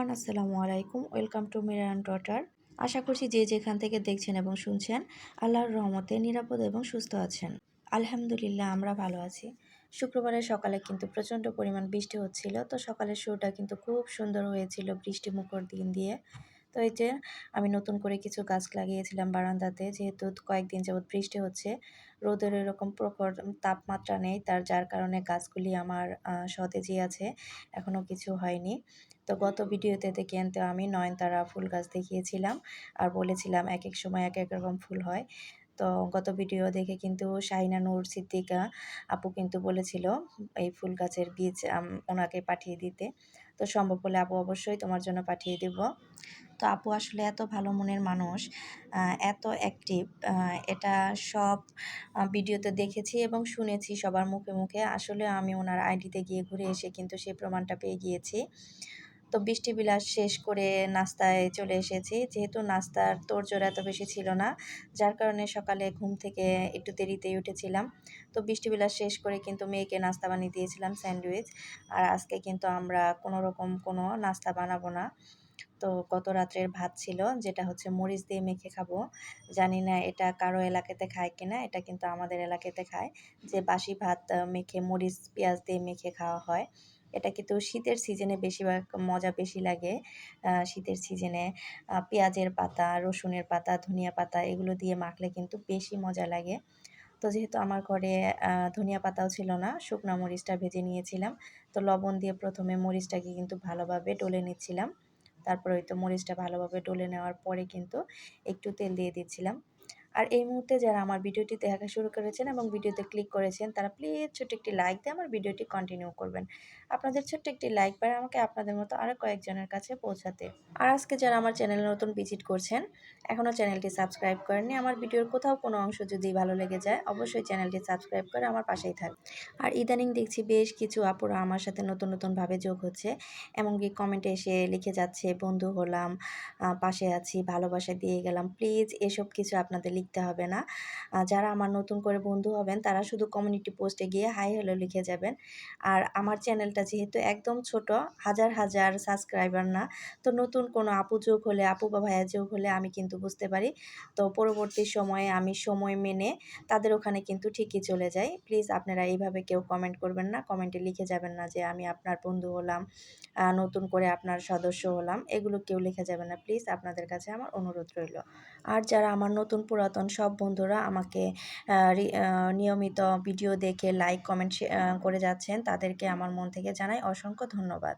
Everyone, আসসালামু আলাইকুম। Welcome to Miran daughter আশা করছি যে যেখান থেকে দেখছেন এবং শুনছেন, আল্লাহর রহমতে নিরাপদ এবং সুস্থ আছেন। আলহামদুলিল্লাহ, আমরা ভালো আছি। শুক্রবারের সকালে কিন্তু প্রচণ্ড পরিমাণ বৃষ্টি হচ্ছিল। তো সকালের শুরুটা কিন্তু খুব সুন্দর হয়েছিল বৃষ্টি মুখর দিন দিয়ে। তো এই যে আমি নতুন করে কিছু গাছ লাগিয়েছিলাম বারান্দাতে, যেহেতু কয়েকদিন যাবৎ বৃষ্টি হচ্ছে। রোদের এরকম প্রখর তাপমাত্রা নেই, তার, যার কারণে গাছগুলি আমার সতেজই আছে এখনও কিছু হয়নি। তো গত ভিডিওতে দেখেন তো আমি নয়নতারা ফুল গাছ দেখিয়েছিলাম আর বলেছিলাম এক এক সময় এক এক রকম ফুল হয়। তো গত ভিডিও দেখে কিন্তু শাহিনা নূর সিদ্দিকা আপু কিন্তু বলেছিল, এই ফুল গাছের বীজ ওনাকে পাঠিয়ে দিতে। তো সম্ভব হলে আপু অবশ্যই তোমার জন্য পাঠিয়ে দেব। তো আপু আসলে এত ভালো মনের মানুষ এত অ্যাক্টিভ এটা সব ভিডিওতে দেখেছি এবং শুনেছি সবার মুখে মুখে। আসলে আমি ওনার আইডিতে গিয়ে ঘুরে এসে কিন্তু সেই প্রমাণটা পেয়ে গিয়েছি। তো বৃষ্টি বিলাস শেষ করে নাস্তায় চলে এসেছি। যেহেতু নাস্তার তোড়জোড় এত বেশি ছিল না, যার কারণে সকালে ঘুম থেকে একটু দেরিতেই উঠেছিলাম। তো বৃষ্টি বিলাস শেষ করে কিন্তু মেয়েকে নাস্তা বানিয়ে দিয়েছিলাম, স্যান্ডউইচ। আর আজকে কিন্তু আমরা কোনো রকম কোনো নাস্তা বানাবো না। তো গত রাত্রের ভাত ছিল, যেটা হচ্ছে মরিচ দিয়ে মেখে খাব। জানি না এটা কারও এলাকাতে খায় কিনা, এটা কিন্তু আমাদের এলাকাতে খায়। যে বাসি ভাত মেখে মরিচ, পেঁয়াজ দিয়ে মেখে খাওয়া হয়। এটা কিন্তু শীতের সিজনে বেশিরভাগ মজা বেশি লাগে। শীতের সিজনে পেঁয়াজের পাতা, রসুনের পাতা, ধনিয়া পাতা, এগুলো দিয়ে মাখলে কিন্তু বেশি মজা লাগে। তো যেহেতু আমার ঘরে ধনিয়া পাতাও ছিল না, শুকনো মরিচটা ভেজে নিয়েছিলাম। তো লবণ দিয়ে প্রথমে মরিচটাকে কিন্তু ভালোভাবে ডলে নিচ্ছিলাম। তারপরে ওই তো মরিচটা ভালোভাবে ডলে নেওয়ার পরে কিন্তু একটু তেল দিয়ে দিচ্ছিলাম। আর এই মুহূর্তে যারা আমার ভিডিওটি দেখা শুরু করেছেন এবং ভিডিওতে ক্লিক করেছেন, তারা প্লিজ ছোট্ট একটি লাইক দিয়ে আমার ভিডিওটি কন্টিনিউ করবেন। আপনাদের ছোট্ট একটি লাইক পারে আমাকে আপনাদের মতো আরও কয়েকজনের কাছে পৌঁছাতে। আর আজকে যারা আমার চ্যানেলে নতুন ভিজিট করছেন এখনও চ্যানেলটি সাবস্ক্রাইব করেননি, আমার ভিডিওর কোথাও কোনো অংশ যদি ভালো লেগে যায়, অবশ্যই চ্যানেলটি সাবস্ক্রাইব করে আমার পাশেই থাক। আর ইদানিং দেখছি বেশ কিছু আপুরা আমার সাথে নতুন নতুনভাবে যোগ হচ্ছে এমনকি কমেন্টে এসে লিখে যাচ্ছে, বন্ধু হলাম পাশে আছি, ভালোবাসা দিয়ে গেলাম প্লিজ এসব কিছু আপনাদের লিখতে হবে না। যারা আমার নতুন করে বন্ধু হবেন, তারা শুধু কমিউনিটি পোস্টে গিয়ে হাই হ্যালো লিখে যাবেন। আর আমার চ্যানেলটা যেহেতু একদম ছোট, হাজার হাজার সাবস্ক্রাইবার না, তো নতুন কোনো আপু যোগ হলে, আপু বা ভাইয়া যোগ হলে আমি কিন্তু বুঝতে পারি। তো পরবর্তী সময়ে আমি সময় মেনে তাদের ওখানে কিন্তু ঠিকই চলে যাই। প্লিজ আপনারা এইভাবে কেউ কমেন্ট করবেন না কমেন্টে লিখে যাবেন না যে আমি আপনার বন্ধু হলাম নতুন করে আপনার সদস্য হলাম, এগুলো কেউ লিখে যাবে না। প্লিজ আপনাদের কাছে আমার অনুরোধ রইল। আর যারা আমার নতুন পুরাতন সব বন্ধুরা আমাকে নিয়মিত ভিডিও দেখে লাইক কমেন্ট করে যাচ্ছেন। তাদেরকে আমার মন থেকে জানাই অসংখ্য ধন্যবাদ।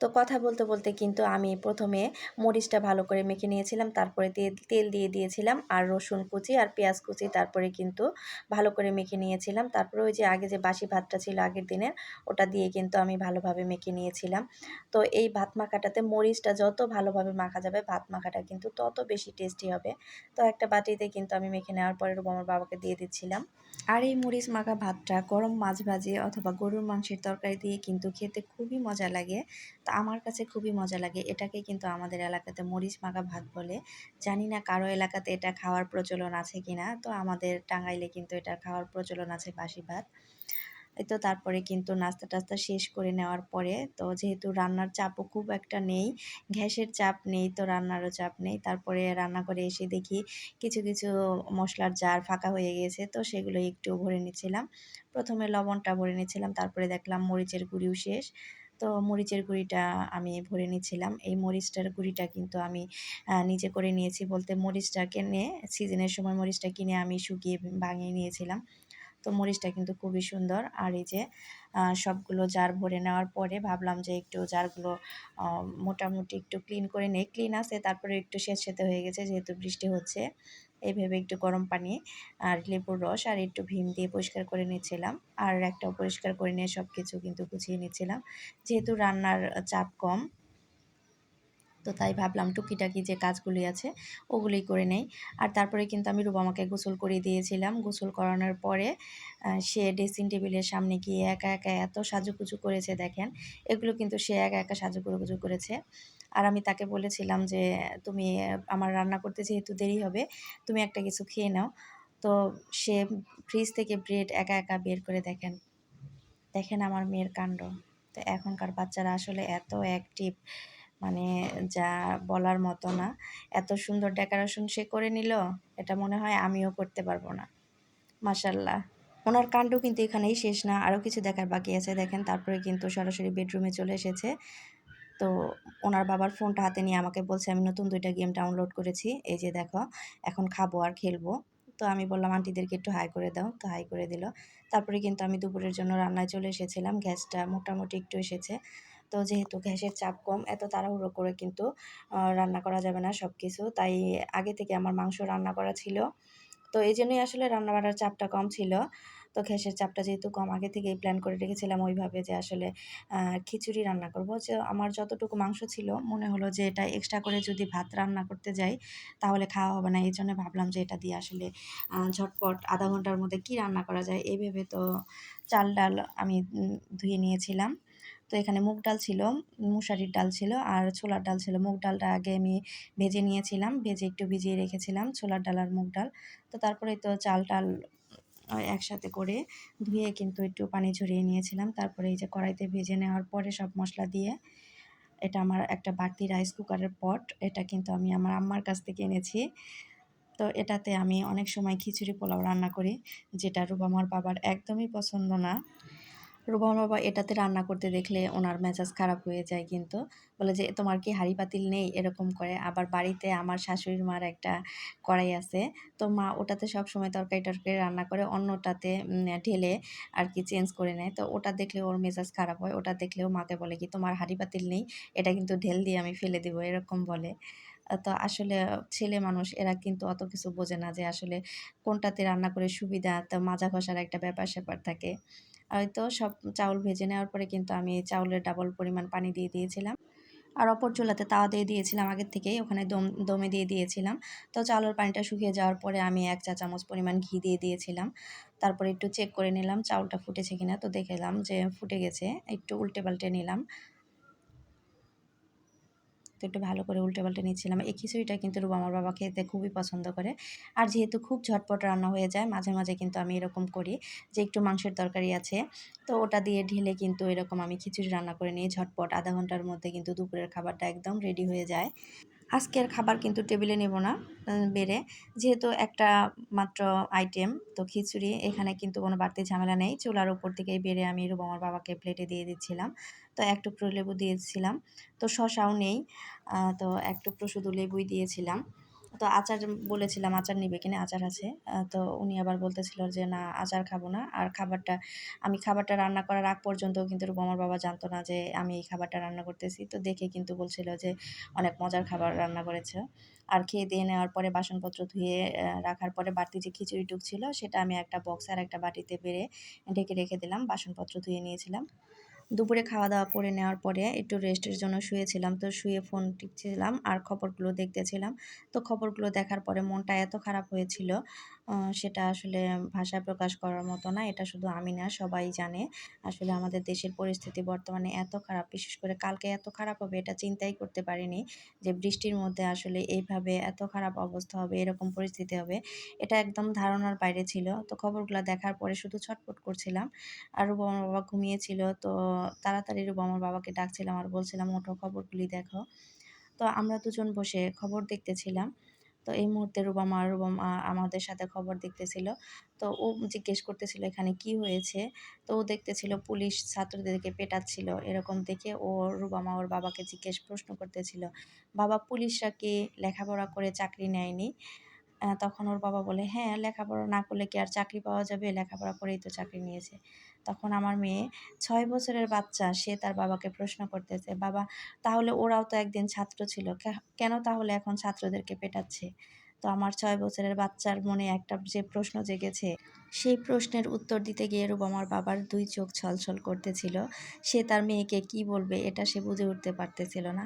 তো কথা বলতে বলতে কিন্তু আমি প্রথমে মরিচটা ভালো করে মেখে নিয়েছিলাম, তারপরে তেল দিয়ে দিয়েছিলাম আর রসুন কুচি আর পেঁয়াজ কুচি তারপরে কিন্তু ভালো করে মেখে নিয়েছিলাম। তারপরে ওই যে আগে যে বাসি ভাতটা ছিল আগের দিনের, ওটা দিয়ে কিন্তু আমি ভালোভাবে মেখে নিয়েছিলাম। তো এই ভাত মাখাটাতে মরিচটা যত ভালোভাবে মাখা যাবে, ভাত মাখাটা কিন্তু তত বেশি টেস্টি হবে। তো একটা বাটিতে কিন্তু আমি মেখে নেওয়ার পরে আমার বাবাকে দিয়ে দিচ্ছিলাম। আর এই মরিচ মাখা ভাতটা গরম মাছ ভাজি অথবা গরুর মাংসের তরকারি দিয়ে কিন্তু খেতে খুবই মজা লাগে। তো আমার কাছে খুবই মজা লাগে। এটাকে কিন্তু আমাদের এলাকাতে মরিচ মাখা ভাত বলে। জানি না কারও এলাকাতে এটা খাওয়ার প্রচলন আছে কি না তো আমাদের টাঙ্গাইলে কিন্তু এটা খাওয়ার প্রচলন আছে বাসি ভাত। তো তারপরে কিন্তু নাস্তা টাস্তা শেষ করে নেওয়ার পরে তো যেহেতু রান্নার চাপও খুব একটা নেই, গ্যাসের চাপ নেই, তো রান্নারও চাপ নেই। তারপরে রান্না করে এসে দেখি কিছু কিছু মশলার জার ফাঁকা হয়ে গেছে। তো সেগুলো একটু ভরে নিচ্ছিলাম। প্রথমে লবণটা ভরে নিচ্ছিলাম। তারপরে দেখলাম মরিচের গুঁড়িও শেষ। তো মরিচের গুঁড়িটা আমি ভরে নিয়েছিলাম। এই মরিচটার গুঁড়িটা কিন্তু আমি নিজে করে নিয়েছি বলতে মরিচটা কিনে সিজনের সময় মরিচটা কিনে আমি শুকিয়ে ভাঙিয়ে নিয়েছিলাম। তো মরিচটা কিন্তু খুবই সুন্দর। আর এই যে সবগুলো জার ভরে নেওয়ার পরে ভাবলাম যে একটু জারগুলো মোটামুটি একটু ক্লিন করে নেই। ক্লিন আছে, তারপরে একটু সেতে হয়ে গেছে যেহেতু বৃষ্টি হচ্ছে। এইভাবে একটু গরম পানি আর লেবুর রস আর একটু ভীম দিয়ে পরিষ্কার করে নিয়েছিলাম আর একটাও পরিষ্কার করে নিয়ে সব কিছু কিন্তু গুছিয়ে নিয়েছিলাম যেহেতু রান্নার চাপ কম তো তাই ভাবলাম টুকিটাকি যে কাজগুলি আছে ওগুলি করে নেই। আর তারপরে কিন্তু আমি রুবামাকে গোসল করিয়ে দিয়েছিলাম। গোসল করানোর পরে সে ড্রেসিং টেবিলের সামনে গিয়ে একা একা এত সাজুকুজু করেছে দেখেন। এগুলো কিন্তু সে একা একা সাজুকুজু করেছে। আর আমি তাকে বলেছিলাম যে, তুমি, আমার রান্না করতে যেহেতু দেরি হবে, তুমি একটা কিছু খেয়ে নাও। তো সে ফ্রিজ থেকে ব্রেড একা একা বের করে দেখেন। দেখেন আমার মেয়ের কাণ্ড। তো এখনকার বাচ্চারা আসলে এত অ্যাক্টিভ। মানে যা বলার মতো না। এত সুন্দর ডেকোরেশন সে করে নিল, এটা মনে হয় আমিও করতে পারব না। মাসাল্লাহ ওনার কাণ্ড কিন্তু এখানেই শেষ না আরও কিছু দেখার বাকি আছে। দেখেন, তারপরে কিন্তু সরাসরি বেডরুমে চলে এসেছে। তো ওনার বাবার ফোনটা হাতে নিয়ে আমাকে বলছে, আমি নতুন দুইটা গেম ডাউনলোড করেছি। এই যে দেখো, এখন খাব আর খেলব। তো আমি বললাম, আন্টিদেরকে একটু হাই করে দাও। তো হাই করে দিল। তারপরে কিন্তু আমি দুপুরের জন্য রান্নায় চলে এসেছিলাম। গ্যাসটা মোটামুটি একটু এসেছে। তো যেহেতু গ্যাসের চাপ কম, এত তাড়াহুড়ো করে কিন্তু রান্না করা যাবে না সব কিছু তাই আগে থেকে আমার মাংস রান্না করা ছিল। তো এই জন্যই আসলে রান্না বাড়ার চাপটা কম ছিল। তো গ্যাসের চাপটা যেহেতু কম, আগে থেকেই প্ল্যান করে রেখেছিলাম ওইভাবে যে আসলে খিচুড়ি রান্না করব। যে আমার যতটুকু মাংস ছিল, মনে হলো যে এটা এক্সট্রা করে যদি ভাত রান্না করতে যাই, তাহলে খাওয়া হবে না। এই জন্য ভাবলাম যে এটা দিয়ে আসলে ঝটপট আধা ঘণ্টার মধ্যে কি রান্না করা যায়, এই ভেবে তো চাল ডাল আমি ধুয়ে নিয়েছিলাম। তো এখানে মুগ ডাল ছিল, মুসারির ডাল ছিল আর ছোলার ডাল ছিল। মুগ ডালটা আগে আমি ভেজে নিয়েছিলাম, ভেজে একটু ভিজিয়ে রেখেছিলাম ছোলার ডাল আর মুগ ডাল। তো তারপরে তো চাল টাল একসাথে করে ধুয়ে কিন্তু একটু পানি ঝরিয়ে নিয়েছিলাম। তারপরে এই যে কড়াইতে ভেজে নেওয়ার পরে সব মশলা দিয়ে, এটা আমার একটা বাড়তি রাইস কুকারের পট এটা কিন্তু আমি আমার আম্মার কাছ থেকে এনেছি। তো এটাতে আমি অনেক সময় খিচুড়ি পোলাও রান্না করি, যেটা রুবামার বাবার একদমই পছন্দ না। রুবাম বাবা এটাতে রান্না করতে দেখলে ওনার মেজাজ খারাপ হয়ে যায় কিন্তু। বলে যে, তোমার কি হাঁড়ি পাতিল নেই? এরকম করে। আবার বাড়িতে আমার শাশুড়ির মার একটা কড়াই আছে। তো মা ওটাতে সব সময় তরকারি টরকারি রান্না করে, অন্যটাতে ঢেলে আর কি চেঞ্জ করে নেয়। তো ওটা দেখলে ওর মেজাজ খারাপ হয়। ওটা দেখলেও মাকে বলে কি, তোমার হাঁড়ি পাতিল নেই, এটা কিন্তু ঢেল দিয়ে আমি ফেলে দেবো, এরকম বলে। তো আসলে ছেলে মানুষ, এরা কিন্তু অত কিছু বোঝে না যে আসলে কোনটাতে রান্না করে সুবিধা। তো মাজা ঘষার একটা ব্যাপার স্যাপার থাকে। হয়তো সব চাউল ভেজে নেওয়ার পরে কিন্তু আমি চাউলের ডাবল পরিমাণ পানি দিয়ে দিয়েছিলাম। আর অপর চুলাতে তাওয়া দিয়ে দিয়েছিলাম আগের থেকেই, ওখানে দম, দমে দিয়ে দিয়েছিলাম। তো চাউলের পানিটা শুকিয়ে যাওয়ার পরে আমি এক চা চামচ পরিমাণ ঘি দিয়ে দিয়েছিলাম। তারপরে একটু চেক করে নিলাম চাউলটা ফুটেছে কিনা। তো দেখেলাম যে ফুটে গেছে, একটু উল্টে পাল্টে নিলাম। তো একটু ভালো করে উল্টে পাল্টে নিচ্ছিলাম। এই খিচুড়িটা কিন্তু রুবা আমার বাবা খেতে খুবই পছন্দ করে। আর যেহেতু খুব ঝটপট রান্না হয়ে যায়, মাঝে মাঝে কিন্তু আমি এরকম করি যে একটু মাংসের তরকারি আছে। তো ওটা দিয়ে ঢেলে কিন্তু এরকম আমি খিচুড়ি রান্না করে নিয়ে ঝটপট। আধা ঘণ্টার মধ্যে কিন্তু দুপুরের খাবারটা একদম রেডি হয়ে যায়। আজকের খাবার কিন্তু টেবিলে নেব না বেড়ে। যেহেতু একটা মাত্র আইটেম তো খিচুড়ি, এখানে কিন্তু কোনো বাড়তি ঝামেলা নেই। চুলার উপর থেকেই বেড়ে আমি রুব আমার বাবাকে প্লেটে দিয়ে দিচ্ছিলাম। তো এক টুকরো লেবু দিয়েছিলাম। তো শশাও নেই তো এক টুকরো শুধু লেবুই দিয়েছিলাম। তো আচার বলেছিলাম, আচার নিবে কিনা, আচার আছে। তো উনি আবার বলতেছিল যে, না, আচার খাব না। আর খাবারটা, আমি খাবারটা রান্না করার আগ পর্যন্ত কিন্তু আমার বাবা জানতো না যে, আমি এই খাবারটা রান্না করতেছি। তো দেখে কিন্তু বলছিল যে, অনেক মজার খাবার রান্না করেছে। আর খেয়ে দিয়ে নেওয়ার পরে বাসনপত্র ধুয়ে রাখার পরে বাড়তি যে খিচুড়ি টুক ছিল, সেটা আমি একটা বক্স আর একটা বাটিতে বেড়ে ঢেকে রেখে দিলাম। বাসনপত্র ধুয়ে নিয়েছিলাম। দুপুরে খাওয়া দাওয়া করে নেওয়ার পরে একটু রেস্টের জন্য শুয়েছিলাম। তো শুয়ে ফোন টিপছিলাম আর খবরগুলো দেখতেছিলাম। তো খবরগুলো দেখার পরে মনটা এত খারাপ হয়েছিল সেটা আসলে ভাষায় প্রকাশ করার মতো না, এটা শুধু আমি না, সবাই জানে। আসলে আমাদের দেশের পরিস্থিতি বর্তমানে এত খারাপ, বিশেষ করে কালকে এত খারাপ হবে এটা চিন্তাই করতে পারিনি যে বৃষ্টির মধ্যে আসলে এইভাবে এত খারাপ অবস্থা হবে, এরকম পরিস্থিতি হবে, এটা একদম ধারণার বাইরে ছিল। তো খবরগুলো দেখার পরে শুধু ছটফট করছিলাম আর রুবা আমার বাবা ঘুমিয়েছিল, তো তাড়াতাড়ি রুবা আমার বাবাকে ডাকছিলাম আর বলছিলাম, ওঠো, খবরগুলি দেখো। তো আমরা দুজন বসে খবর দেখতেছিলাম। তো এই মুহূর্তে রুবামা রুবামা আমাদের সাথে খবর দেখতেছিল। তো ও জিজ্ঞেস করতেছিল, এখানে কি হয়েছে? তো ও দেখতেছিল পুলিশ ছাত্রদেরকে পেটাচ্ছিল এরকম দেখে ও রুবামা ওর বাবাকে জিজ্ঞেস প্রশ্ন করতেছিল। বাবা, পুলিশরা কি লেখাপড়া করে চাকরি নেয়নি? তখন ওর বাবা বলে হ্যাঁ লেখাপড়া না করলে কি আর চাকরি পাওয়া যাবে? লেখাপড়া করেই তো চাকরি নিয়েছে। তখন আমার মেয়ে ছয় বছরের বাচ্চা, সে তার বাবাকে প্রশ্ন করতেছে, বাবা, তাহলে ওরাও তো একদিন ছাত্র ছিল কেন তাহলে এখন ছাত্রদেরকে পেটাচ্ছে? তো আমার ছয় বছরের বাচ্চার মনে একটা যে প্রশ্ন জেগেছে, সেই প্রশ্নের উত্তর দিতে গিয়ে রূপ আমার বাবার দুই চোখ ছলছল করতেছিল। সে তার মেয়েকে কি বলবে, এটা সে বুঝে উঠতে পারতেছিল না।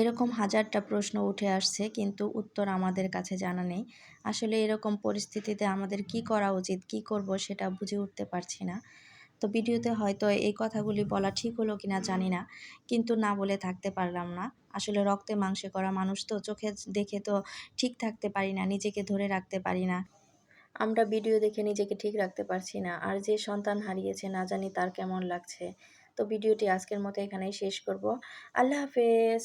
এরকম হাজারটা প্রশ্ন উঠে আসছে, কিন্তু উত্তর আমাদের কাছে জানা নেই। আসলে এরকম পরিস্থিতিতে আমাদের কি করা উচিত, কি করব সেটা বুঝে উঠতে পারছি না। তো ভিডিওতে হয়তো এই কথাগুলি বলা ঠিক হলো কিনা জানি না, কিন্তু না বলে থাকতে পারলাম না। আসলে রক্তে মাংসে করা মানুষ তো, চোখে দেখে তো ঠিক থাকতে পারি না, নিজেকে ধরে রাখতে পারি না। আমরা ভিডিও দেখে নিজেকে ঠিক রাখতে পারছি না, আর যে সন্তান হারিয়েছে না জানি তার কেমন লাগছে। তো ভিডিওটি আজকের মতো এখানেই শেষ করব। আল্লাহ হাফেজ।